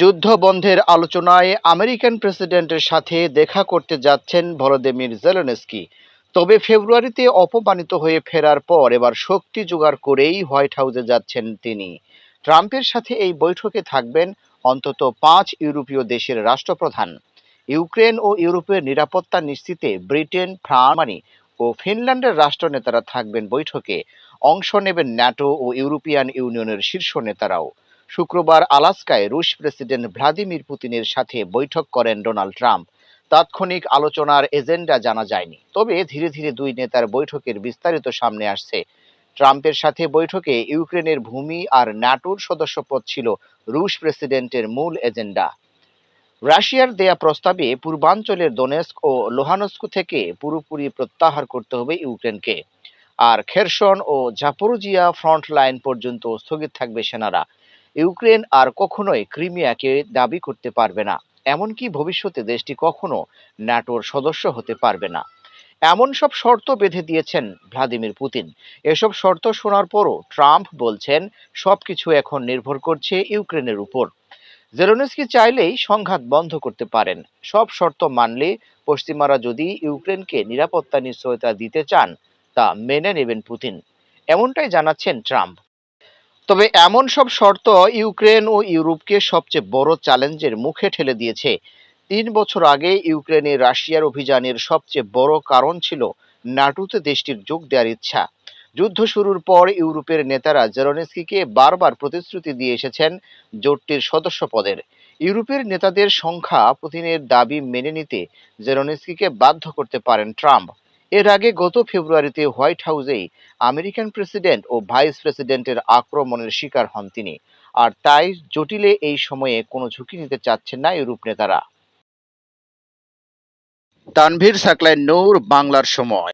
যুদ্ধ বন্ধের আলোচনায় আমেরিকান প্রেসিডেন্টের সাথে দেখা করতে যাচ্ছেন ভলোদিমির জেলেনস্কি। তবে ফেব্রুয়ারিতে অপমানিত হয়ে ফেরার পর এবার শক্তি জোগাড় করেই হোয়াইট হাউসে যাচ্ছেন তিনি। ট্রাম্পের সাথে এই বৈঠকে থাকবেন অন্তত পাঁচ ইউরোপীয় দেশের রাষ্ট্রপ্রধান। ইউক্রেন ও ইউরোপের নিরাপত্তা নিশ্চিতে ব্রিটেন ফ্রান্স ও ফিনল্যান্ডের রাষ্ট্রনেতারা থাকবেন বৈঠকে। অংশ নেবেন ন্যাটো ও ইউরোপিয়ান ইউনিয়নের শীর্ষ নেতারাও। শুক্রবার আলাস্কায় রুশ প্রেসিডেন্ট ভ্লাদিমির পুতিনের সাথে বৈঠক করেন ডোনাল্ড ট্রাম্প। তাৎক্ষণিক আলোচনার এজেন্ডা জানা যায়নি। তবে ধীরে ধীরে দুই নেতার বৈঠকের বিস্তারিত সামনে আসছে। ট্রাম্পের সাথে বৈঠকে ইউক্রেনের ভূমি আর ন্যাটোর সদস্যপদ ছিল রুশ প্রেসিডেন্টের মূল এজেন্ডা। রাশিয়ার দেয়া প্রস্তাবে পূর্বাঞ্চলের দোনেস্ক ও লোহানস্কু থেকে পুরোপুরি প্রত্যাহার করতে হবে ইউক্রেনকে। আর খেরসন ও জাপোরোজিয়া ফ্রন্ট লাইন পর্যন্ত স্থগিত থাকবে সেনারা। ইউক্রেন আর কখনোই ক্রিমিয়াকে দাবি করতে পারবে না। এমনকি ভবিষ্যতে দেশটি কখনো ন্যাটোর সদস্য হতে পারবে না। এমন সব শর্ত বেঁধে দিয়েছেন ভ্লাদিমির পুতিন। এসব শর্ত শোনার পরও ট্রাম্প বলছেন, সবকিছু এখন নির্ভর করছে ইউক্রেনের উপর। জেলোনেস্কি চাইলেই সংঘাত বন্ধ করতে পারেন। সব শর্ত মানলে পশ্চিমারা যদি ইউক্রেনকে নিরাপত্তা নিশ্চয়তা দিতে চান, তা মেনে নেবেন পুতিন। এমনটাই জানাচ্ছেন ট্রাম্প। তবে এমন সব শর্ত ইউক্রেন ও ইউরোপকে সবচেয়ে বড় চ্যালেঞ্জের মুখে ঠেলে দিয়েছে। তিন বছর আগে ইউক্রেনে রাশিয়ার অভিযানের সবচেয়ে বড় কারণ ছিল নাটোতে দেশটির যোগ দেওয়ার ইচ্ছা। যুদ্ধ শুরুর পর ইউরোপের নেতারা জেরোনেস্কিকে বারবার প্রতিশ্রুতি দিয়ে এসেছেন জোটটির সদস্য পদের। ইউরোপের নেতাদের সংখ্যা পুতিনের দাবি মেনে নিতে জেরোনেস্কিকে বাধ্য করতে পারেন ট্রাম্প। এর আগে গত ফেব্রুয়ারিতে হোয়াইট হাউসেই আমেরিকান প্রেসিডেন্ট ও ভাইস প্রেসিডেন্টের আক্রমণের শিকার হন তিনি। আর তাই জটিলে এই সময়ে কোনো ঝুঁকি নিতে চাচ্ছেন না ইউরোপ নেতারা। তানভীর সাকলাইন নৌর, বাংলার সময়।